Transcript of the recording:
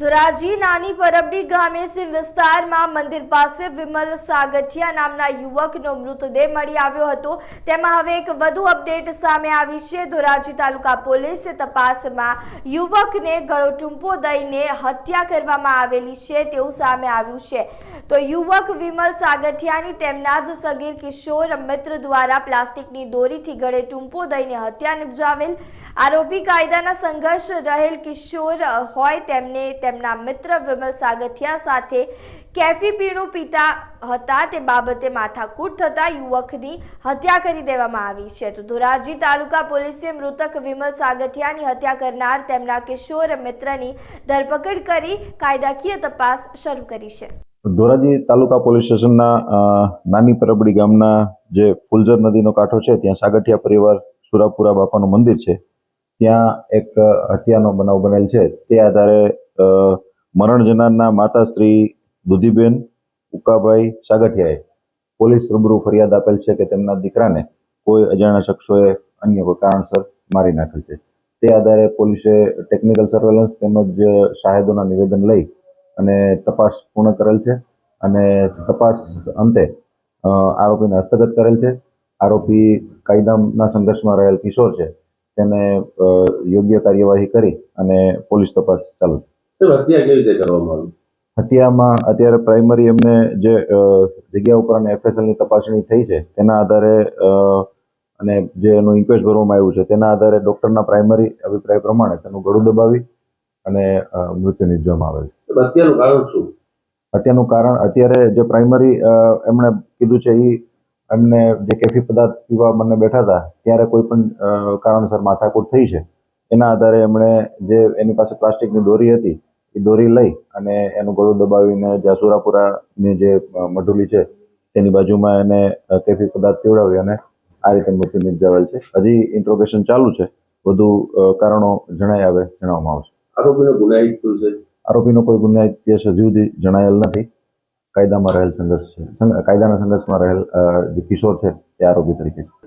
ધોરાજી નાની પરબડી ગામે સિંહ વિસ્તારમાં મંદિર પાસે વિમલ સાગઠિયા નામના યુવકનો મૃતદેહ મળી આવ્યો હતો. તેમાં હવે એક વધુ અપડેટ સામે આવી છે. ધોરાજી તાલુકા પોલીસે તપાસમાં યુવકને ગળો ટૂંપો દઈને હત્યા કરવામાં આવેલી છે તેવું સામે આવ્યું છે. તો યુવક વિમલ સાગઠિયાની તેમના જ સગીર કિશોર મિત્ર દ્વારા પ્લાસ્ટિકની દોરીથી ગળે ટૂંપો દઈને હત્યા નિપજાવેલ. આરોપી કાયદાના સંઘર્ષ રહેલ કિશોર હોય તેમને તેમના મિત્ર વિમલ સાગઠિયા સાથે કેફી પીણું પીતા હતા. તે બાબતે માથાકૂટ થતા યુવકની હત્યા કરી દેવામાં આવી છે. તો ધોરાજી તાલુકા પોલીસે મૃતક વિમલ સાગઠિયાની હત્યા કરનાર તેમના કિશોર મિત્રની ધરપકડ કરી કાયદાકીય તપાસ શરૂ કરી છે. ધોરાજી તાલુકા પોલીસ સ્ટેશનના નાની પરબડી ગામના જે ફુલઝર નદીનો કાંઠો છે, ત્યાં સાગઠિયા પરિવાર સુરાપુરા બાપાનું મંદિર છે. ત્યાં એક હત્યાનો બનાવ બનેલ છે. તે આધારે મરણ જનારના માતા શ્રી દુધીબેન ઉકાભાઈ સાગઠિયાએ પોલીસ રૂબરૂ ફરિયાદ આપેલ છે કે તેમના દીકરાને કોઈ અજાણ્યા શખ્સોએ અન્ય કોઈ કારણસર મારી નાખેલ છે તે આધારે પોલીસે ટેકનિકલ સર્વેલન્સ તેમજ શાહેદોના નિવેદન લઈ અને તપાસ પૂર્ણ કરેલ છે અને તપાસ અંતે આરોપીને હસ્તગત કરેલ છે આરોપી કાયદાના સંઘર્ષમાં રહેલ કિશોર છે તેને યોગ્ય કાર્યવાહી કરી અને પોલીસ તપાસ ચાલુ છે. તો હત્યા કેવી રીતે કરવામાં આવી? હત્યામાં અત્યારે પ્રાઇમરી એમને જે જગ્યા ઉપર અને એફએસએલની તપાસણી થઈ છે તેના આધારે અને જે એનું ઇન્ક્વેસ્ટ ભરવામાં આવ્યું છે તેના આધારે ડોક્ટરના પ્રાઇમરી અભિપ્રાય પ્રમાણે તેનું ગળું દબાવી અને મૃત્યુ નિપજવામાં આવેલ છે. હત્યાનું કારણ શું? હત્યાનું કારણ અત્યારે જે પ્રાઇમરી એમણે કીધું છે એ એમને જે કેફી પદાર્થ પીવા બંને બેઠા હતા ત્યારે કોઈ પણ કારણસર માથાકૂટ થઈ છે. એના આધારે એમણે જે એની પાસે પ્લાસ્ટિકની દોરી હતી એ દોરી લઈ અને એનું ગળું દબાવીને જે સુરાપુરાની જે મઢુલી છે તેની બાજુમાં એને કેફી પદાર્થ પીવડાવી અને આ રીતે મૃત્યુ નિપજાવેલ છે. હજી ઇન્ટ્રોગેશન ચાલુ છે. વધુ કારણો જણાય આવે જણાવવામાં આવશે. આરોપીનો ગુનાહિત શું છે? આરોપીનો કોઈ ગુનાહિત કેસ હજુ સુધી જણાયેલ નથી. કાયદામાં રહેલ સંઘર્ષ છે. કાયદાના સંઘર્ષમાં રહેલ જે કિશોર છે તે આરોપી તરીકે છે.